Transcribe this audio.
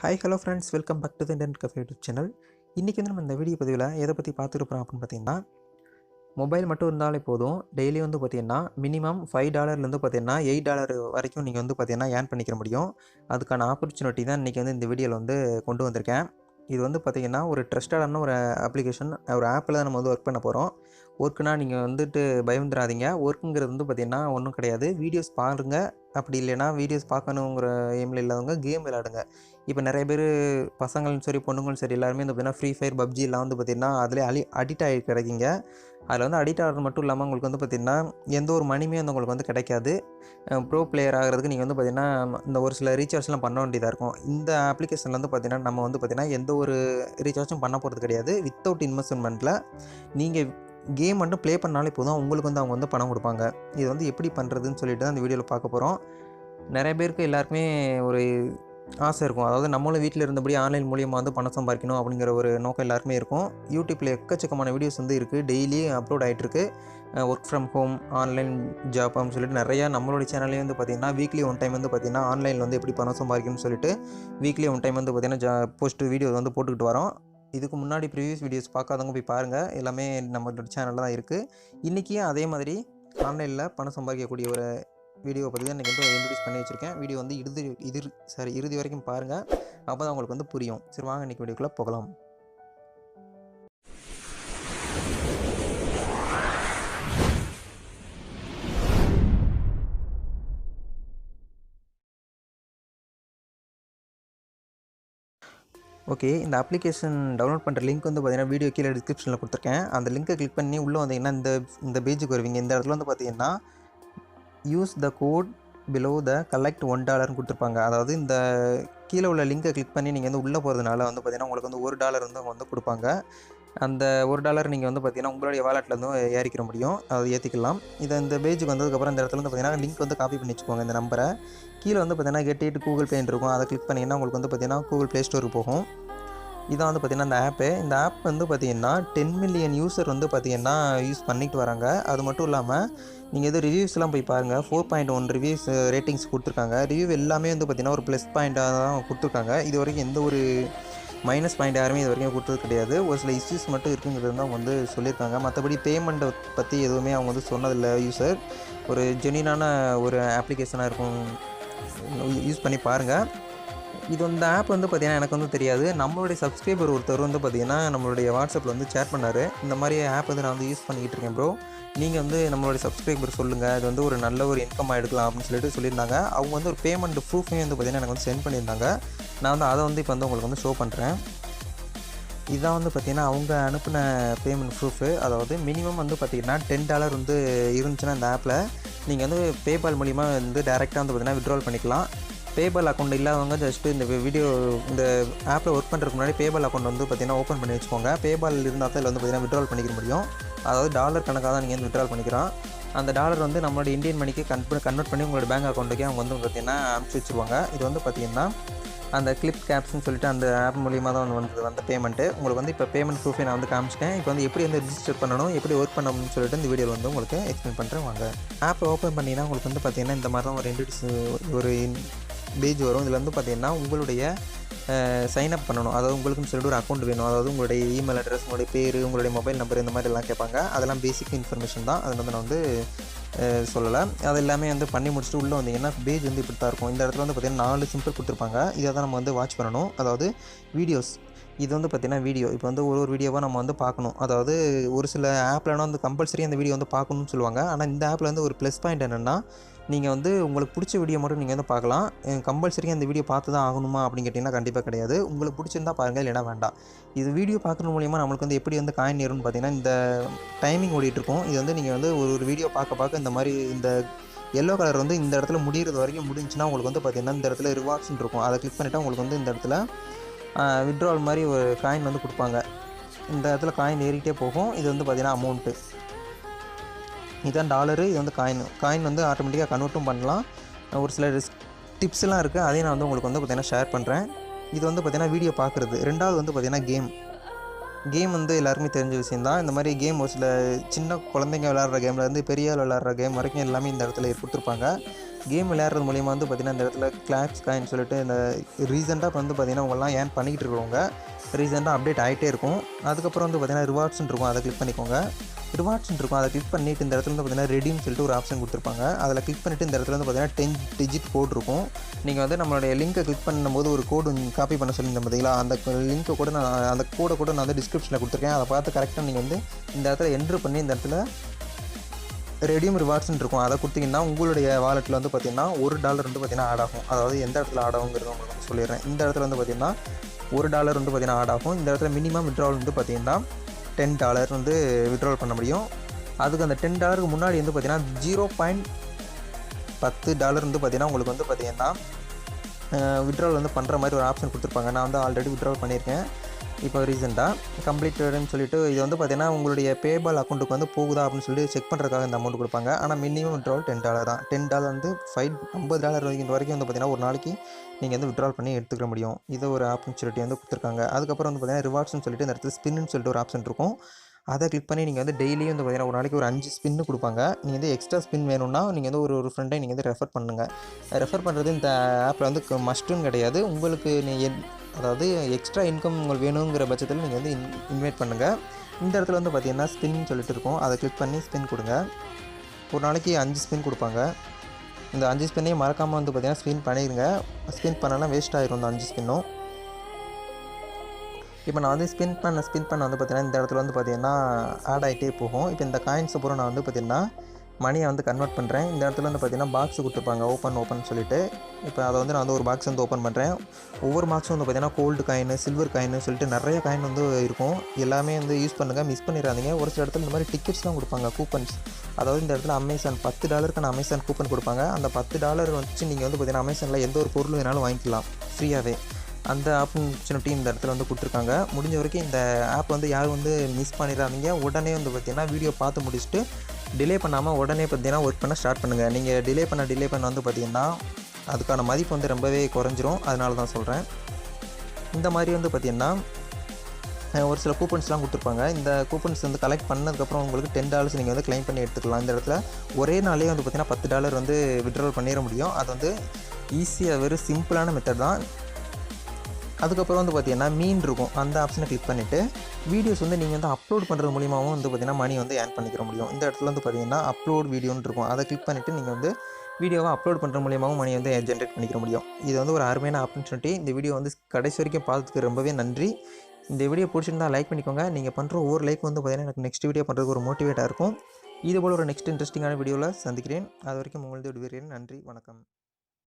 Hi hello friends welcome back to the Indian cafe YouTube channel இன்றைக்கி வந்து நம்ம இந்த வீடியோ பதிவில் எதை பற்றி பார்த்துருப்போம் அப்படின்னு பார்த்தீங்கன்னா மொபைல் மட்டும் இருந்தாலே போதும். டெய்லி வந்து பார்த்தீங்கன்னா மினிமம் ஃபைவ் டாலர்லேருந்து பார்த்தீங்கன்னா எயிட் டாலர் வரைக்கும் நீங்கள் வந்து பார்த்தீங்கன்னா ஏர்ன் பண்ணிக்கிற முடியும். அதுக்கான ஆப்பர்ச்சுனிட்டி தான் இன்றைக்கி வந்து இந்த வீடியோவில் வந்து கொண்டு வந்திருக்கேன். இது வந்து பார்த்திங்கன்னா ஒரு ட்ரஸ்டடான ஒரு அப்ளிகேஷன் ஒரு ஆப்பில் தான் நம்ம வந்து ஒர்க் பண்ண போகிறோம் ஒர்க்குனா நீங்கள் வந்துட்டு பயந்துடாதீங்க ஒர்க்குங்கிறது வந்து பார்த்திங்கன்னா ஒன்றும் கிடையாது. வீடியோஸ் பாருங்கள் அப்படி இல்லைன்னா வீடியோஸ் பார்க்கணுங்கிற எய்மில் இல்லாதவங்க கேம் விளாடுங்க இப்போ நிறைய பேர் பசங்களும் சரி பொண்ணுங்களும் சரி எல்லாருமே வந்து பார்த்திங்கன்னா ஃப்ரீ ஃபயர் பப்ஜி எல்லாம் வந்து பார்த்திங்கன்னா அதிலே அலி அடிக்ட் ஆகி கிடைக்கிங்க. அதில் வந்து அடிக்ட் ஆகிறது மட்டும் இல்லாமல் உங்களுக்கு வந்து பார்த்திங்கன்னா எந்த ஒரு மணியுமே வந்து உங்களுக்கு வந்து கிடைக்காது. ப்ரோ பிளேயர் ஆகிறதுக்கு நீங்கள் வந்து பார்த்திங்கன்னா இந்த ஒரு சில ரீசார்ஜ்லாம் பண்ண வேண்டியதாக இருக்கும். இந்த அப்ளிகேஷனில் வந்து பார்த்திங்கன்னா நம்ம வந்து பார்த்திங்கன்னா எந்த ஒரு ரீசார்ஜும் பண்ண போகிறது கிடையாது. வித்தவுட் இன்வெஸ்ட்மெண்ட்டில் நீங்கள் கேம் மட்டும் ப்ளே பண்ணாலே போதும். உங்களுக்கு வந்து அவங்க வந்து பணம் கொடுப்பாங்க. இது வந்து எப்படி பண்ணுறதுன்னு சொல்லிட்டு தான் அந்த வீடியோவில் பார்க்க போகிறோம் நிறைய பேருக்கு எல்லாருக்குமே ஒரு ஆசை இருக்கும். அதாவது நம்மளும் வீட்டில் இருந்தபடி ஆன்லைன் மூலியமாக வந்து பணம் சம்பாதிக்கணும் அப்படிங்கிற ஒரு நோக்கம் எல்லாருமே இருக்கும். யூடியூப்பில் எக்கச்சக்கமான வீடியோஸ் வந்து இருக்குது டெய்லி அப்லோட் ஆகிட்டுருக்கு work from home online job அப்படின்னு சொல்லிட்டு நிறையா நம்மளுடைய சேனல்லே வந்து பார்த்திங்கன்னா வீக்லி ஒன் டைம் வந்து பார்த்திங்கன்னா ஆன்லைனில் வந்து எப்படி பணம் சம்பாதிக்கணும்னு சொல்லிட்டு வீக்லி ஒன் டைம் வந்து பார்த்திங்கன்னா ஜா போஸ்ட் வீடியோ வந்து போட்டுக்கிட்டு வரோம். இதுக்கு முன்னாடி ப்ரீவியஸ் வீடியோஸ் பார்க்காதவங்க போய் பாருங்கள் எல்லாமே நம்மளோட சேனலில் தான் இருக்குது இன்றைக்கியும் அதே மாதிரி ஆன்லைனில் பணம் சம்பாதிக்கக்கூடிய ஒரு வீடியோவை பற்றி தான் இன்றைக்கி வந்து இன்ட்ரடியூஸ் பண்ணி வச்சுருக்கேன். வீடியோ வந்து இறுதி இது சாரி இறுதி வரைக்கும் பாருங்கள் அப்போ தான் உங்களுக்கு வந்து புரியும். சரி வாங்க இன்றைக்கி வீடியோக்குள்ளே போகலாம். ஓகே இந்த அப்ளிகேஷன் டவுன்லோட் பண்ணுற லிங்க் வந்து பார்த்தீங்கன்னா வீடியோ கீழே டிஸ்கிரிப்ஷனில் கொடுத்துருக்கேன். அந்த லிங்க்கை கிளிக் பண்ணி உள்ளே வந்தீங்கன்னா இந்த இந்த பேஜுக்கு வருவீங்க. இந்த இடத்துல வந்து பார்த்தீங்கன்னா use the code below the collect one டாலர்னு கொடுத்துருப்பாங்க. அதாவது இந்த கீழே உள்ள லிங்கை கிளிக் பண்ணி நீங்கள் வந்து உள்ளே போகிறதுனால வந்து பார்த்தீங்கன்னா உங்களுக்கு வந்து ஒரு டாலர் வந்து அவங்க வந்து கொடுப்பாங்க. அந்த ஒரு டாலர் நீங்கள் வந்து பார்த்தீங்கன்னா உங்களுடைய வாலெட்லேருந்து ஏறிக்கிற முடியும். அதை ஏற்றிக்கலாம் இதை இந்த பேஜுக்கு வந்ததுக்கப்புறம் இந்த இடத்துல வந்து பார்த்தீங்கன்னா லிங்க் வந்து காப்பி பண்ணி வச்சுக்கோங்க. இந்த நம்பரை கீழே வந்து பார்த்தீங்கன்னா கெட்டிட்டு கூகுள் பேன் இருக்கும். அதை கிளிக் பண்ணிங்கன்னா உங்களுக்கு வந்து பார்த்தீங்கன்னா கூகுள் ப்ளே ஸ்டோருக்கு போகும். இதான் வந்து பார்த்திங்கன்னா இந்த ஆப்பு. இந்த ஆப் வந்து பார்த்திங்கன்னா டென் மில்லியன் யூசர் வந்து பார்த்திங்கன்னா யூஸ் பண்ணிட்டு வராங்க. அது மட்டும் இல்லாமல் நீங்கள் எது ரிவ்யூஸ்லாம் போய் பாருங்கள் four point one reviews ratings கொடுத்துருக்காங்க. ரிவ்யூ எல்லாமே வந்து பார்த்திங்கன்னா ஒரு ப்ளஸ் பாயிண்ட்டாக தான் கொடுத்துருக்காங்க. இது வரைக்கும் எந்த ஒரு மைனஸ் பாயிண்ட் யாருமே இது வரைக்கும் கொடுத்தது கிடையாது. ஒரு சில இஷ்யூஸ் மட்டும் இருக்குங்கிறது தான் வந்து சொல்லியிருக்காங்க. மற்றபடி பேமெண்ட்டை பற்றி எதுவுமே அவங்க வந்து சொன்னதில்லை யூசர் ஒரு ஜெனினான ஒரு அப்ளிகேஷனாக இருக்கும். யூஸ் பண்ணி பாருங்கள் இது இந்த ஆப் வந்து பார்த்திங்கன்னா எனக்கு வந்து தெரியாது. நம்மளுடைய சப்ஸ்கிரைபர் ஒருத்தர் வந்து பார்த்திங்கன்னா நம்மளுடைய வாட்ஸ்அப்பில் வந்து ஷேர் பண்ணார். இந்த மாதிரி ஆப் வந்து நான் வந்து யூஸ் பண்ணிக்கிட்டு இருக்கேன் ப்ரோ நீங்கள் வந்து நம்மளுடைய சப்ஸ்கிரைபர் சொல்லுங்கள் இது வந்து ஒரு நல்ல ஒரு இன்கம் எடுக்கலாம் அப்படின்னு சொல்லிட்டு சொல்லியிருந்தாங்க. அவங்க வந்து ஒரு பேமெண்ட் ப்ரூஃபையும் வந்து பார்த்திங்கன்னா எனக்கு வந்து சென்ட் பண்ணியிருந்தாங்க. நான் வந்து அதை வந்து இப்போ வந்து உங்களுக்கு வந்து ஷோ பண்ணுறேன் இதான் வந்து பார்த்திங்கன்னா அவங்க அனுப்பின பேமெண்ட் ப்ரூஃபு அதாவது மினிமம் வந்து பார்த்திங்கன்னா டென் டாலர் வந்து இருந்துச்சுன்னா இந்த ஆப்பில் நீங்கள் வந்து பேபால் மூலிமா வந்து டேரெக்டாக வந்து பார்த்திங்கன்னா விட்ரால் பண்ணிக்கலாம். பேபால் அக்கௌண்ட் இல்லாதவங்க ஜஸ்ட்டு இந்த வீடியோ இந்த ஆப்பில் ஒர்க் பண்ணுறதுக்கு முன்னாடி பேபால் அக்கௌண்ட் வந்து பார்த்திங்கன்னா ஓப்பன் பண்ணி வச்சுக்கோங்க. பேபால் இருந்தால் தான் இதில் வந்து பார்த்திங்கன்னா விட்ரால் பண்ணிக்க முடியும். அதாவது டாலர் கணக்காக தான் நீங்கள் வந்து விட்ரால் பண்ணிக்கிறோம். அந்த டாலர் வந்து நம்மளோட இந்தியன் மணிக்கு கன்வெர்ட் கன்வெர்ட் பண்ணி உங்களோட பேங்க் அக்கௌண்ட்டுக்கே அவங்க வந்து பார்த்திங்கன்னா அனுப்பிச்சி வச்சுருவாங்க. இது வந்து பார்த்திங்கன்னா அந்த கிளிப் கேப்ஸ்னு சொல்லிட்டு அந்த ஆப் மூலியமாக தான் வந்து வந்த பேமெண்ட்டு உங்களுக்கு வந்து இப்போ பேமெண்ட் ப்ரூஃபை நான் வந்து காமிச்சிட்டேன். இப்போ வந்து எப்படி வந்து ரிஜிஸ்டர் பண்ணணும் எப்படி ஒர்க் பண்ணணும்னு சொல்லிட்டு இந்த வீடியோவில் வந்து உங்களுக்கு எக்ஸ்பிளைன் பண்ணுறேன் வாங்க. ஆப் ஓப்பன் பண்ணிங்கன்னா உங்களுக்கு வந்து பார்த்திங்கன்னா இந்த மாதிரி தான் ஒரு ரெண்டு ஒரு பேஜ் வரும். இதில் வந்து பார்த்திங்கன்னா உங்களுடைய சைன் அப் பண்ணணும். அதாவது உங்களுக்குன்னு சொல்லிட்டு ஒரு அக்கௌண்ட் வேணும். அதாவது உங்களுடைய இமெயில் அட்ரஸ் உங்களுடைய பேர் உங்களுடைய மொபைல் நம்பர் இந்த மாதிரி எல்லாம் கேட்பாங்க. அதெல்லாம் பேசிக் இன்ஃபர்மேஷன் தான். அதில் வந்து நான் வந்து சொல்லலை. அது எல்லாமே வந்து பண்ணி முடிச்சுட்டு உள்ளே வந்தீங்கன்னா பேஜ் வந்து இப்படி தான் இருக்கும். இந்த இடத்துல வந்து பார்த்திங்கன்னா நாலு சிம்பிள் கொடுத்துருப்பாங்க. இதை தான் நம்ம வந்து வாட்ச் பண்ணணும். அதாவது வீடியோஸ் இது வந்து பார்த்திங்கன்னா வீடியோ இப்போ வந்து ஒரு ஒரு வீடியோவாக நம்ம வந்து பார்க்கணும். அதாவது ஒரு சில ஆப்லனா வந்து கம்பல்சரி அந்த வீடியோ வந்து பார்க்கணும்னு சொல்லுவாங்க. ஆனால் இந்த ஆப்பில் வந்து ஒரு ப்ளஸ் பாயிண்ட் என்னென்னா நீங்கள் வந்து உங்களுக்கு பிடிச்ச வீடியோ மட்டும் நீங்கள் வந்து பார்க்கலாம். கம்பல்சரியாக இந்த வீடியோ பார்த்து தான் ஆகணுமா அப்படின்னு கேட்டிங்கன்னா கண்டிப்பாக கிடையாது. உங்களுக்கு பிடிச்சிருந்தா பாருங்கள் இல்லைனா வேண்டாம். இது வீடியோ பார்க்குறது மூலிமா நம்மளுக்கு வந்து எப்படி வந்து காயின் ஏறும்னு பார்த்தீங்கன்னா இந்த டைமிங் ஓடிட்டுருக்கும் இது வந்து நீங்கள் வந்து ஒரு ஒரு வீடியோ பார்க்க பார்க்க இந்த மாதிரி இந்த எல்லோ கலர் வந்து இந்த இடத்துல முடிகிறது வரைக்கும் முடிஞ்சுன்னா உங்களுக்கு வந்து பார்த்திங்கன்னா இந்த இடத்துல ரிவார்ட்ஸ்னு இருக்கும். அதை கிளிக் பண்ணிவிட்டால் உங்களுக்கு வந்து இந்த இடத்துல விட்ரால் மாதிரி ஒரு காயின் வந்து கொடுப்பாங்க. இந்த இடத்துல காயின் ஏறிக்கிட்டே போகும். இது வந்து பார்த்திங்கன்னா அமௌண்ட்டு இதுதான் டாலரு இது வந்து காயின் காயின் வந்து ஆட்டோமேட்டிக்காக கன்வெர்ட்டும் பண்ணலாம். ஒரு சில டிப்ஸ்லாம் இருக்குது அதையும் நான் வந்து உங்களுக்கு வந்து பார்த்திங்கன்னா ஷேர் பண்ணுறேன் இது வந்து பார்த்திங்கன்னா வீடியோ பார்க்குறது. ரெண்டாவது வந்து பார்த்திங்கன்னா கேம் கேம் வந்து எல்லாருக்குமே தெரிஞ்ச விஷயம் தான் இந்த மாதிரி கேம் ஒரு சில சின்ன குழந்தைங்க விளாட்ற கேம்லேருந்து பெரிய ஆள் விளாட்ற கேம் வரைக்கும் எல்லாமே இந்த இடத்துல கொடுத்துருப்பாங்க. கேம் விளையாடுறது மூலிமா வந்து பார்த்திங்கன்னா இந்த இடத்துல கிளாப்ஸ் காயின்னு சொல்லிட்டு இந்த ரீசெண்டாக வந்து பார்த்திங்கன்னா உங்களாம் ஏன் பண்ணிக்கிட்டு இருக்கிறவங்க ரீசெண்டாக அப்டேட் ஆகிட்டே இருக்கும். அதுக்கப்புறம் வந்து பார்த்திங்கன்னா ரிவார்ட்ஸ்னு இருக்கும் அதை கிளிக் பண்ணிக்கோங்க. ரிவார்ட்ஸ்னு இருக்கும் அதை கிளிக் பண்ணிவிட்டு இந்த இடத்துல வந்து பார்த்திங்கன்னா ரெடின்னு சொல்லிட்டு ஒரு ஆப்ஷன் கொடுத்துருப்பாங்க. அதில் கிளிக் பண்ணிவிட்டு இந்த இடத்துல வந்து பார்த்திங்கன்னா டென் டிஜிட் கோட் இருக்கும். நீங்கள் வந்து நம்மளுடைய லிங்க்கை கிளிக் பண்ணும்போது ஒரு கோடு காப்பி பண்ண சொல்லியிருந்தேன் பார்த்தீங்களா? அந்த லிங்க்கை கூட நான் அந்த கோடை கூட நான் வந்து டிஸ்கிரிப்ஷனில் கொடுத்துருக்கேன். அதை பார்த்து கரெக்டாக நீங்கள் வந்து இந்த இடத்துல என்ட்ரு பண்ணி இந்த இடத்துல ரெடியூம் ரிவார்ட்ஸ்னு இருக்கும். அதை கொடுத்தீங்கன்னா உங்களுடைய வாலெட்டில் வந்து பார்த்திங்கன்னா ஒரு டாலர் வந்து பார்த்திங்கன்னா ஆட் ஆகும். அதாவது எந்த இடத்துல ஆட் ஆகுங்கிறது உங்களுக்கு வந்து சொல்லிடுறேன். இந்த இடத்துல வந்து பார்த்திங்கன்னா ஒரு டாலர் வந்து பார்த்திங்கன்னா ஆட் ஆகும். இந்த இடத்துல மினிமம் விட்ராவல் வந்து பார்த்திங்கன்னா டென் டாலர் வந்து விட்ராவல் பண்ண முடியும். அதுக்கு அந்த டென் டாலருக்கு முன்னாடி வந்து பார்த்திங்கன்னா ஜீரோ பாயிண்ட் பத்து டாலர் வந்து பார்த்திங்கன்னா உங்களுக்கு வந்து பார்த்திங்கன்னா விட்ராவல் வந்து பண்ணுற மாதிரி ஒரு ஆப்ஷன் கொடுத்துருப்பாங்க. நான் வந்து ஆல்ரெடி விட்ராவல் பண்ணியிருக்கேன். இப்போ ரீசெண்டாக கம்ப்ளீட்டட்னு சொல்லிட்டு இது வந்து பார்த்தீங்கன்னா உங்களுடைய பேபால் அக்கௌண்ட்டுக்கு வந்து போகுதா அப்படின்னு சொல்லிட்டு செக் பண்ணுறதுக்காக இந்த அமௌண்ட் கொடுப்பாங்க. ஆனால் மினிமம் விட்ரால் டென் டாலர் தான். டென் டாலர் வந்து ஃபைவ் ஐம்பது டாலர் வரைக்கும் வரைக்கும் வந்து பார்த்தீங்கன்னா ஒரு நாளைக்கு நீங்கள் வந்து விட்ரால் பண்ணி எடுத்துக்க முடியும். இது ஒரு ஆப்பர்ச்சுனிட்டி வந்து கொடுத்துருக்காங்க. அதுக்கப்புறம் வந்து பார்த்தீங்கன்னா ரிவார்ட்ஸ்னு சொல்லிட்டு இந்த இடத்துல ஸ்பின்னு சொல்லிட்டு ஒரு ஆப்ஷன் இருக்கும். அதை கிளிக் பண்ணி நீங்கள் வந்து டெய்லியும் வந்து பார்த்திங்கன்னா ஒரு நாளைக்கு ஒரு அஞ்சு ஸ்பின்னு கொடுப்பாங்க. நீங்கள் வந்து எக்ஸ்ட்ரா ஸ்பின் வேணும்னா நீங்கள் வந்து ஒரு ஒரு ஃப்ரெண்டை நீங்கள் வந்து ரெஃபர் பண்ணுங்கள் ரெஃபர் பண்ணுறது இந்த ஆப்பில் வந்து மஸ்ட்டுன்னு கிடையாது. உங்களுக்கு நீங்கள் அதாவது எக்ஸ்ட்ரா இன்கம் உங்களுக்கு வேணுங்கிற பட்சத்தில் நீங்கள் வந்து இன் இன்வைட் பண்ணுங்கள் இந்த இடத்துல வந்து பார்த்தீங்கன்னா ஸ்பின் சொல்லிட்டு இருக்கும். அதை கிளிக் பண்ணி ஸ்பின் கொடுங்க. ஒரு நாளைக்கு அஞ்சு ஸ்பின் கொடுப்பாங்க. இந்த அஞ்சு ஸ்பின்னையும் மறக்காமல் வந்து பார்த்தீங்கன்னா ஸ்பின் பண்ணிடுங்க. ஸ்பின் பண்ணலாம் வேஸ்ட் ஆகிரும் இந்த அஞ்சு ஸ்பின்னும் இப்போ நான் வந்து ஸ்பின் பண்ண ஸ்பின் பண்ண வந்து பார்த்திங்கன்னா இந்த இடத்துல வந்து பார்த்தீங்கன்னா ஆட் ஆகிட்டே போகும். இப்போ இந்த காயின்ஸ் அப்புறம் நான் வந்து பார்த்திங்கன்னா மணியை வந்து கன்வெர்ட் பண்ணுறேன் இந்த இடத்துல வந்து பார்த்திங்கன்னா பாக்ஸ் கொடுத்துருப்பாங்க. ஓப்பன் ஓப்பன் சொல்லிட்டு. இப்போ அதை வந்து நான் வந்து ஒரு பாக்ஸ் வந்து ஓப்பன் பண்ணுறேன் ஒவ்வொரு பாக்ஸும் வந்து பார்த்திங்கன்னா கோல்டு காயின் சில்வர் காயின் சொல்லிட்டு நிறைய காயின் வந்து இருக்கும். எல்லாமே வந்து யூஸ் பண்ணுங்கள் மிஸ் பண்ணிடாதீங்க. ஒரு சில இடத்துல இந்த மாதிரி டிக்கெட்ஸ்லாம் கொடுப்பாங்க கூப்பன்ஸ் அதாவது இந்த இடத்துல அமேசான் பத்து டாலருக்கான அமேசான் கூப்பன் கொடுப்பாங்க. அந்த பத்து டாலர் வச்சு நீங்கள் வந்து பார்த்தீங்கன்னா அமேசானில் எந்த ஒரு பொருள் வேணாலும் வாங்கிக்கலாம். ஃப்ரீயாகவே அந்த ஆப்பர்ச்சுனிட்டி இந்த இடத்துல வந்து கொடுத்துருக்காங்க. முடிஞ்ச வரைக்கும் இந்த ஆப் வந்து யாரும் வந்து மிஸ் பண்ணிடாதீங்க. உடனே வந்து பார்த்திங்கன்னா வீடியோ பார்த்து முடிச்சுட்டு டிலே பண்ணாமல் உடனே பார்த்தீங்கன்னா ஒர்க் பண்ண ஸ்டார்ட் பண்ணுங்கள் நீங்கள் டிலே பண்ண டிலே பண்ண வந்து பார்த்திங்கன்னா அதுக்கான மதிப்பு வந்து ரொம்பவே குறைஞ்சிரும். அதனால தான் சொல்கிறேன் இந்த மாதிரி வந்து பார்த்திங்கன்னா ஒரு சில கூப்பன்ஸ்லாம் கொடுத்துருப்பாங்க. இந்த கூப்பன்ஸ் வந்து கலெக்ட் பண்ணதுக்கப்புறம் உங்களுக்கு டென் டாலர்ஸ் நீங்கள் வந்து க்ளைம் பண்ணி எடுத்துக்கலாம். இந்த இடத்துல ஒரே நாளே வந்து பார்த்திங்கன்னா பத்து டாலர் வந்து விட்ரால் பண்ணிட முடியும். அது வந்து ஈஸியாக வெறும் சிம்பிளான மெத்தட் தான். அதுக்கப்புறம் வந்து பார்த்தீங்கன்னா மீன் இருக்கும். அந்த ஆப்ஷனை கிளிக் பண்ணிவிட்டு வீடியோஸ் வந்து நீங்கள் வந்து அப்லோட் பண்ணுறது மூலியமாகவும் வந்து பார்த்திங்கன்னா மணி வந்து ஏர்ன் பண்ணிக்கிற முடியும். இந்த இடத்துல வந்து பார்த்தீங்கன்னா அப்லோட் வீடியோன்னு இருக்கும். அதை கிளிக் பண்ணிவிட்டு நீங்கள் வந்து வீடியோவை அப்லோட் பண்ணுற மூலியமாகவும் மணி வந்து ஜென்ரேட் பண்ணிக்கிற முடியும். இது வந்து ஒரு அருமையான ஆப்பர்ச்சுனிட்டி இந்த வீடியோ வந்து கடைசி வரைக்கும் பார்த்ததுக்கு ரொம்பவே நன்றி. இந்த வீடியோ பிடிச்சிருந்தால் லைக் பண்ணிக்கோங்க. நீங்கள் பண்ணுற ஒவ்வொரு லைக் வந்து பார்த்திங்கன்னா எனக்கு நெக்ஸ்ட் வீடியோ பண்ணுறதுக்கு ஒரு மோட்டிவேட்டாக இருக்கும். இது போல் ஒரு நெக்ஸ்ட் இன்ட்ரெஸ்டிங்கான வீடியோவில் சந்திக்கிறேன். அது வரைக்கும் உங்களது விடுவிறேன் நன்றி. வணக்கம்.